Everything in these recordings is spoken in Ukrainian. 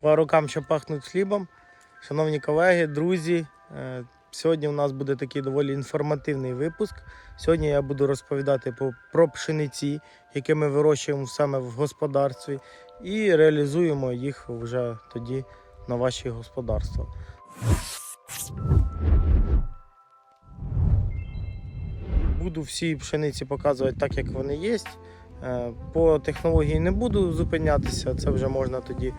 По рукам, що пахнуть хлібом. Шановні колеги, друзі, е, сьогодні у нас буде такий доволі інформативний випуск. Сьогодні я буду розповідати про пшениці, які ми вирощуємо саме в господарстві, і реалізуємо їх вже тоді на ваші господарства. Буду всі пшениці показувати так, як вони є. Е, По технології не буду зупинятися, це вже можна тоді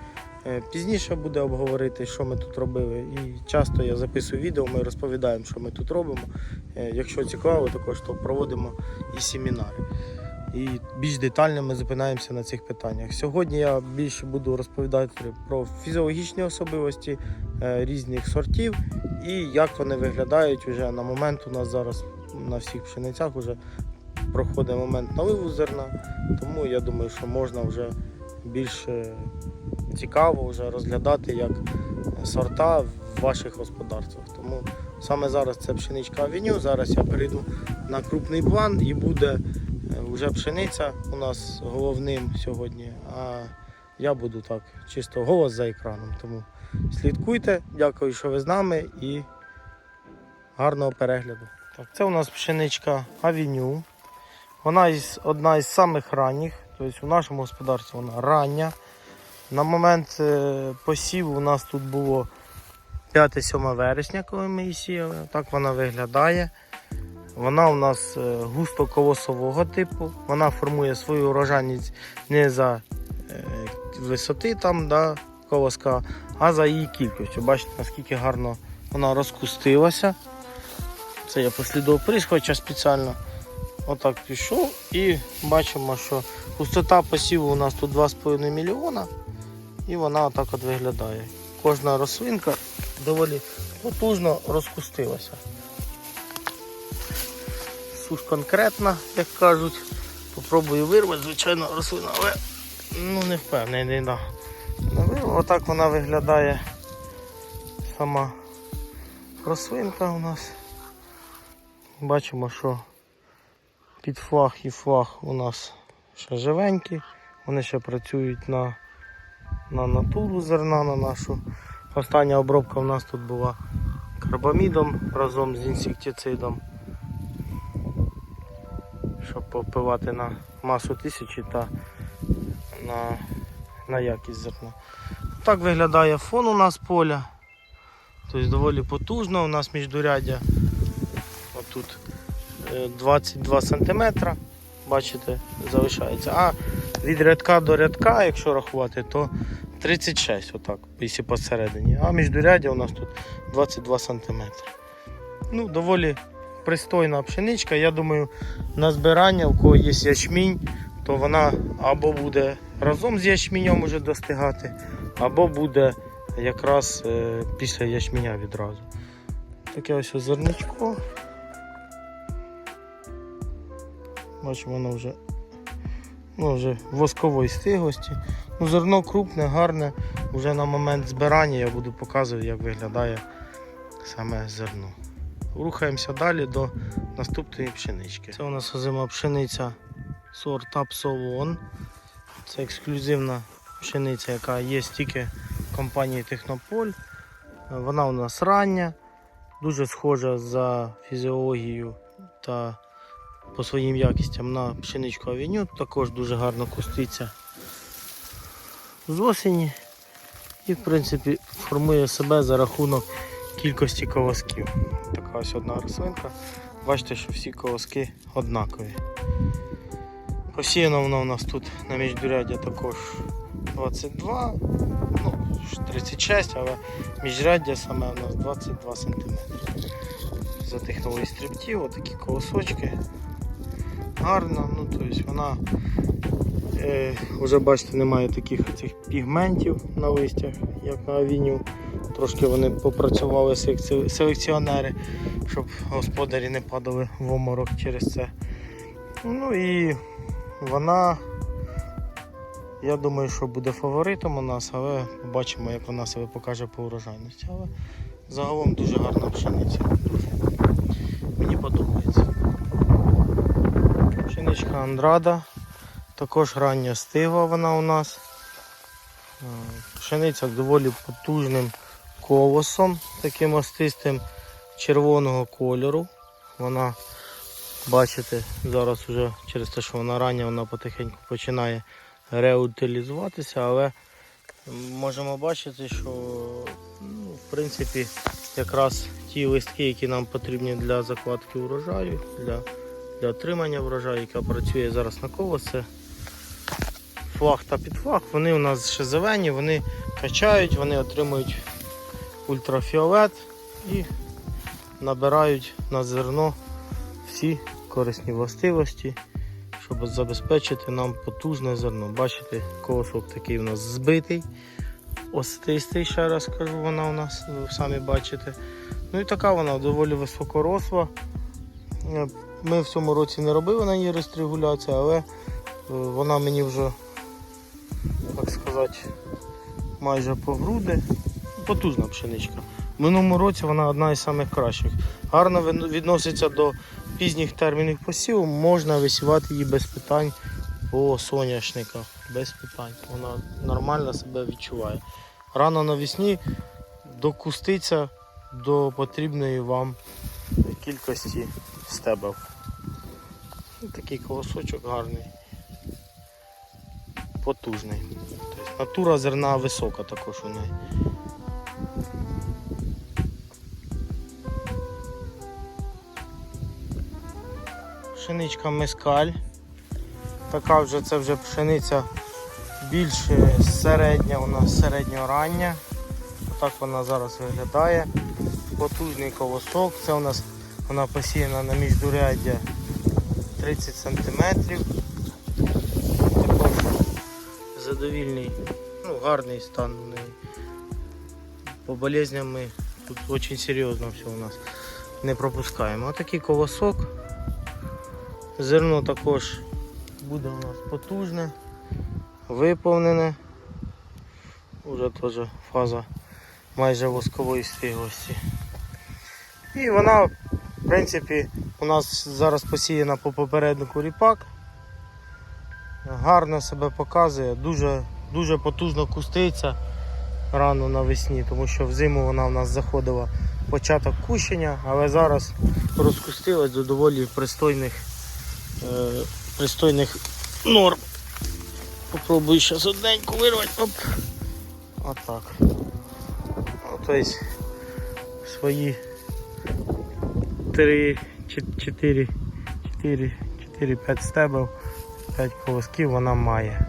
е, пізніше буде обговорити, що ми тут робили. І часто я записую відео, ми розповідаємо, що ми тут робимо. Е, Якщо цікаво, також то проводимо і семінари. І більш детально ми зупинаємося на цих питаннях. Сьогодні я більше буду розповідати про фізіологічні особливості різних сортів і як вони виглядають вже на момент. У нас зараз на всіх пшеницях вже проходить момент наливу зерна, тому я думаю, що можна вже більш цікаво вже розглядати як сорта в ваших господарствах. Тому саме зараз це пшеничка авеню. Зараз я перейду на крупний план і буде е, вже пшениця у нас головним сьогодні. А я буду так, чисто голос за екраном. Тому слідкуйте, дякую, що ви з нами і гарного перегляду. Так, це у нас пшеничка авеню. Вона із, одна із самих ранніх, тобто у нашому господарстві вона рання. На момент е, посіву у нас тут було 5-7 вересня, коли ми її сіяли. Так вона виглядає. Вона у нас е, густо колосового типу. Вона формує свою урожайність не за е, висоти там, да, колоска, а за її кількістю. Бачите, наскільки гарно вона розкустилася. Це я послідував приз, хоча спеціально отак пішов і бачимо, що густота посіву у нас тут 2,5 мільйона і вона отак от виглядає. Кожна рослинка доволі потужно розкустилася. Суш конкретна, як кажуть. Попробую вирвати, звичайно, рослина, але ну не впевнений, да. Отак вона виглядає сама рослинка у нас. Бачимо, що під флаг і флаг у нас ще живенькі. Вони ще працюють на, на натуру зерна на нашу. Остання обробка у нас тут була карбамідом разом з інсектицидом. Щоб попивати на масу тисячі та на, на якість зерна. Так виглядає фон у нас поля. Тобто доволі потужно. У нас міждуряддя отут 22 см. Бачите, залишається. А від рядка до рядка, якщо рахувати, то 36 отак, якщо посередині. А міждуряддя у нас тут 22 см. Ну, доволі пристойна пшеничка. Я думаю, на збирання, у кого є ячмінь, то вона або буде разом з ячмінем уже достигати, або буде якраз е, після ячменя відразу. Таке ось зерничко. Бачимо, воно вже, ну, вже воскової стиглості. Ну, зерно крупне, гарне. Вже на момент збирання я буду показувати, як виглядає саме зерно. Рухаємося далі до наступної пшенички. Це у нас озима пшениця сорт Апсолон. Це ексклюзивна пшениця, яка є тільки в компанії Технополь. Вона у нас рання, дуже схожа за фізіологією та по своїм якістям на пшеничку авеню. Також дуже гарно куститься з осені і в принципі формує себе за рахунок кількості колосків. Така ось одна рослинка. Бачите, що всі колоски однакові. Посіяно воно у нас тут на міждуряддя також 22, ну 36, але міжряддя саме у нас 22 см. За технології стрибтів, отакі колосочки. Гарно, ну тобто вона е, вже бачите, немає таких цих пігментів на листях, як на авіню. Трошки вони попрацювали селекціонери, щоб господарі не падали в оморок через це. Ну і вона, я думаю, що буде фаворитом у нас, але побачимо, як вона себе покаже по урожайності. Але загалом дуже гарна пшениця. Мені подобається. Пшеничка Андрада. Також рання стигла вона у нас. Пшениця доволі потужним колосом, таким остистим червоного кольору. Вона, бачите, зараз вже через те, що вона рання, вона потихеньку починає реутилізуватися, але можемо бачити, що ну, в принципі якраз ті листки, які нам потрібні для закладки урожаю, для, для отримання врожаю, яка працює зараз на колос, це флаг та підфлаг, вони у нас ще зелені, вони качають, вони отримують ультрафіолет і набирають на зерно всі корисні властивості, щоб забезпечити нам потужне зерно. Бачите, колосок такий у нас збитий, остистий, ще раз кажу, вона у нас, ви самі бачите. Ну і така вона доволі високоросла. Ми в цьому році не робили на ній рестрегуляцію, але е, вона мені вже, так сказати, майже по груди. Потужна пшеничка. В минулому році вона одна із самих кращих. Гарно відноситься до пізніх термінів посіву, можна висівати її без питань по соняшниках. Без питань. Вона нормально себе відчуває. Рано навесні докуститься до потрібної вам кількості стебел. Такий колосочок гарний, потужний. Тобто натура зерна висока також у неї. Пшеничка мескаль. Така вже це вже пшениця більш середня, у нас середньорання. Так вона зараз виглядає. Потужний колосок. Це у нас вона посіяна на міждуряддя 30 см. Також задовільний, ну, гарний стан у неї. По болезням ми тут дуже серйозно все у нас не пропускаємо. Отакий колосок. Зерно також буде у нас потужне, виповнене. Уже теж фаза майже воскової стиглості. І вона, принципі, у нас зараз посіяна по попереднику ріпак. Гарно себе показує, дуже, дуже потужно куститься рано навесні, тому що взиму вона у нас заходила початок кущення, але зараз розкустилась до доволі пристойних, е, пристойних норм. Попробую зараз одненьку вирвати. Оп. Отак. Тобто свої 3, 4, 4, 4, 5 стебел, 5 колосків вона має.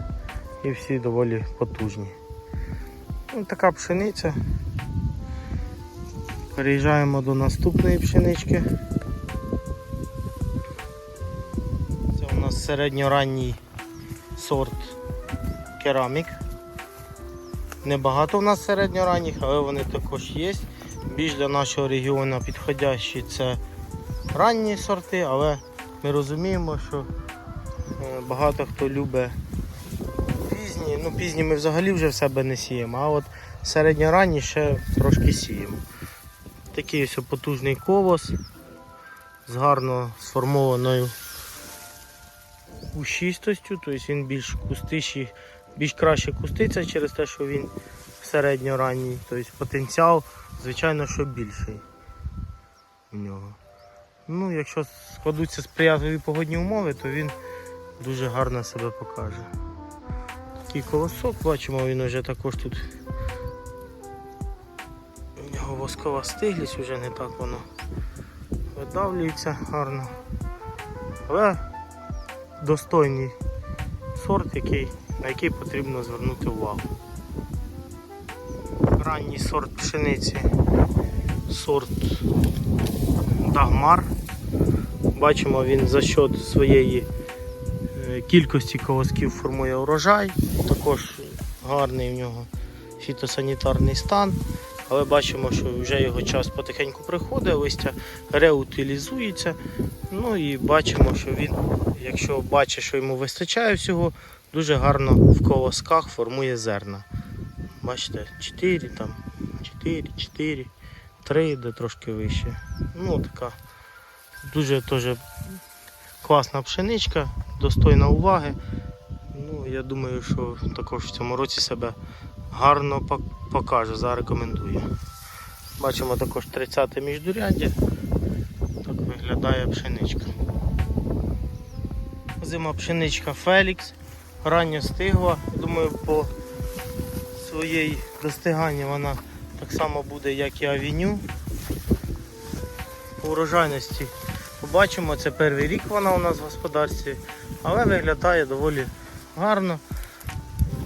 І всі доволі потужні. Ну, така пшениця. Переїжджаємо до наступної пшенички. Це у нас середньоранній сорт керамік. Небагато у нас середньоранніх, але вони також є. Більш для нашого регіону підходящі це ранні сорти, але ми розуміємо, що е, багато хто любить пізні. Ну, пізні ми взагалі вже в себе не сіємо, а от середньоранні ще трошки сіємо. Такий ось потужний колос з гарно сформованою кущистостю, тобто він більш кустищий, більш краще куститься через те, що він середньоранній, тобто потенціал, звичайно, що більший у нього. Ну, якщо складуться сприятливі погодні умови, то він дуже гарно себе покаже. Такий колосок, бачимо, він вже також тут. У нього воскова стиглість, вже не так воно видавлюється гарно. Але достойний сорт, який, на який потрібно звернути увагу. Ранній сорт пшениці, сорт Дагмар. Бачимо, він за счет своєї е, кількості колосків формує урожай. Також гарний в нього фітосанітарний стан. Але бачимо, що вже його час потихеньку приходить, листя реутилізується. Ну і бачимо, що він, якщо бачить, що йому вистачає всього, дуже гарно в колосках формує зерна. Бачите, 4, там, 4, 4, 3, де трошки вище. Ну, така дуже теж класна пшеничка, достойна уваги. Ну, я думаю, що також в цьому році себе гарно покаже, зарекомендує. Бачимо також 30-те міждуряддя. Так виглядає пшеничка. Зима пшеничка Фелікс. Рання стигла. Думаю, по своїй достиганні вона так само буде, як і авеню. По урожайності побачимо, це перший рік вона у нас в господарстві, але виглядає доволі гарно.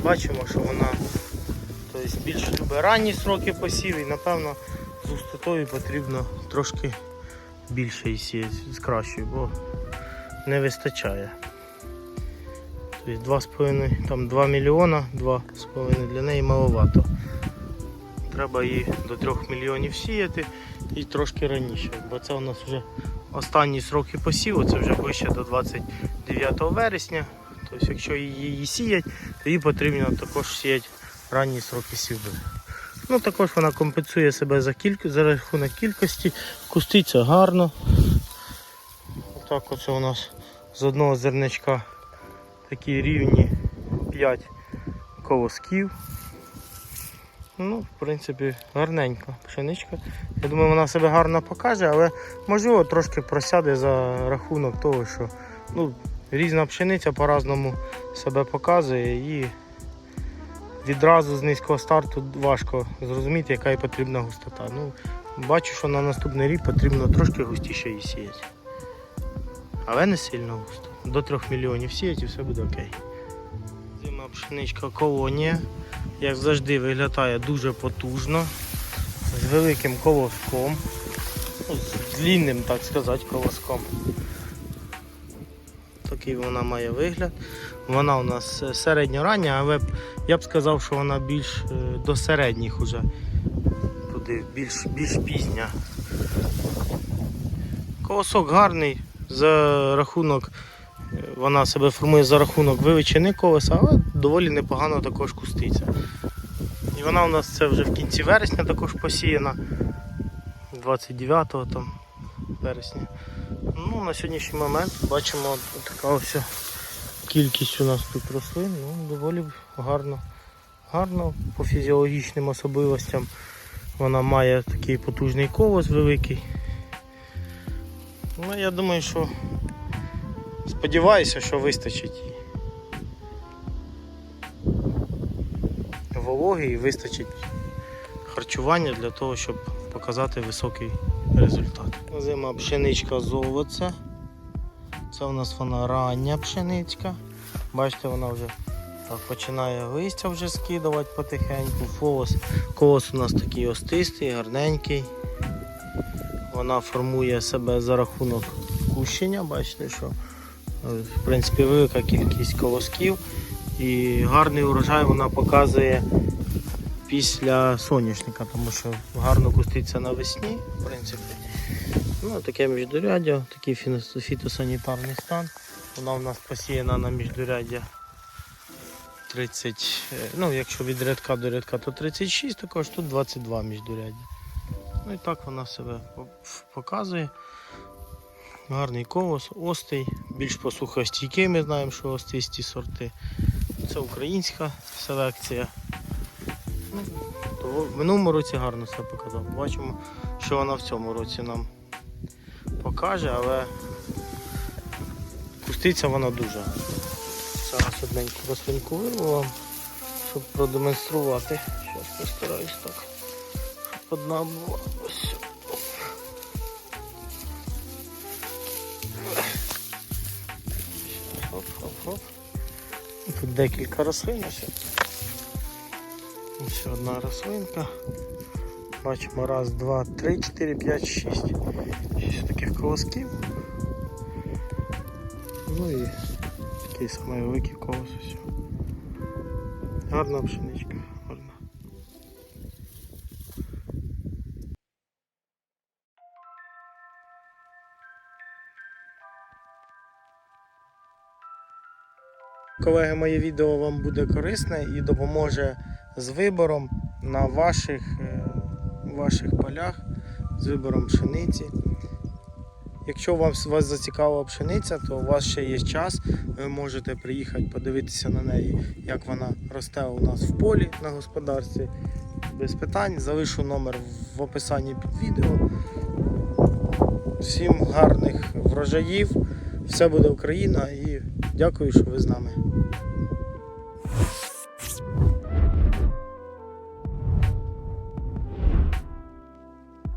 Бачимо, що вона тобто, більш любить ранні сроки посів і напевно з густотою потрібно трошки більше сіяти з кращою, бо не вистачає. Тобто 2,5, там 2 мільйона, 2,5 для неї маловато. Треба її до 3 мільйонів сіяти і трошки раніше, бо це у нас вже останні сроки посіву, це вже ближче до 29 вересня. Тобто, якщо її сіять, то їй потрібно також сіяти ранні сроки сівби. Ну, також вона компенсує себе за, кілька, за рахунок кількості, куститься гарно. Отак оце у нас з одного зерничка такі рівні 5 колосків. Ну, в принципі, гарненька пшеничка. Я думаю, вона себе гарно покаже, але можливо трошки просяде за рахунок того, що ну, різна пшениця по-разному себе показує і відразу з низького старту важко зрозуміти, яка їй потрібна густота. Ну, бачу, що на наступний рік потрібно трошки густіше її сіяти. Але не сильно густо. До 3 мільйонів сіяти і все буде окей. Зима пшеничка колонія, як завжди, виглядає дуже потужно, з великим колоском, ну, з длінним, так сказати, колоском. Такий вона має вигляд. Вона у нас е, середньорання, але я б сказав, що вона більш е, до середніх уже. Туди, більш, більш пізня. Колосок гарний за рахунок, е, вона себе формує за рахунок вивичини колеса, але доволі непогано також куститься. Вона у нас це вже в кінці вересня також посіяна. 29 там вересня. Ну, на сьогоднішній момент бачимо така ось кількість у нас тут рослин, ну, доволі гарно. Гарно по фізіологічним особливостям. Вона має такий потужний колос великий. Ну, я думаю, що сподіваюся, що вистачить Вологи і вистачить харчування для того, щоб показати високий результат. Зима пшеничка золоце. Це у нас вона рання пшеничка. Бачите, вона вже так, починає листя вже скидувати потихеньку. Колос, колос у нас такий остистий, гарненький. Вона формує себе за рахунок кущення. Бачите, що е, в принципі велика кількість колосків і гарний урожай вона показує після соняшника, тому що гарно куститься навесні, в принципі. Ну, таке міждуряддя, такий фітосанітарний стан. Вона у нас посіяна на міждуряддя 30, е, ну якщо від рядка до рядка, то 36, також тут 22 міждуряддя. Ну і так вона себе показує. Гарний колос, остий, більш посухостійкий, ми знаємо, що остисті сорти. Це українська селекція. То в минулому році гарно себе показав. Бачимо, що вона в цьому році нам покаже, але куститься вона дуже. Зараз одненьку рослинку вирву щоб продемонструвати. Зараз постараюсь так, щоб одна була. Ось. Хоп-хоп-хоп. Тут декілька рослин. Одна рослинка. Бачимо раз, два, три, чотири, п'ять, шість. Шість таких колосків. Ну і такий самий великий колос ось. Гарна пшеничка, гарна. Колеги, моє відео вам буде корисне і допоможе з вибором на ваших, е, ваших полях, з вибором пшениці. Якщо вам вас зацікавила пшениця, то у вас ще є час. Ви можете приїхати подивитися на неї, як вона росте у нас в полі на господарстві. Без питань. Залишу номер в описанні під відео. Всім гарних врожаїв. Все буде Україна і дякую, що ви з нами.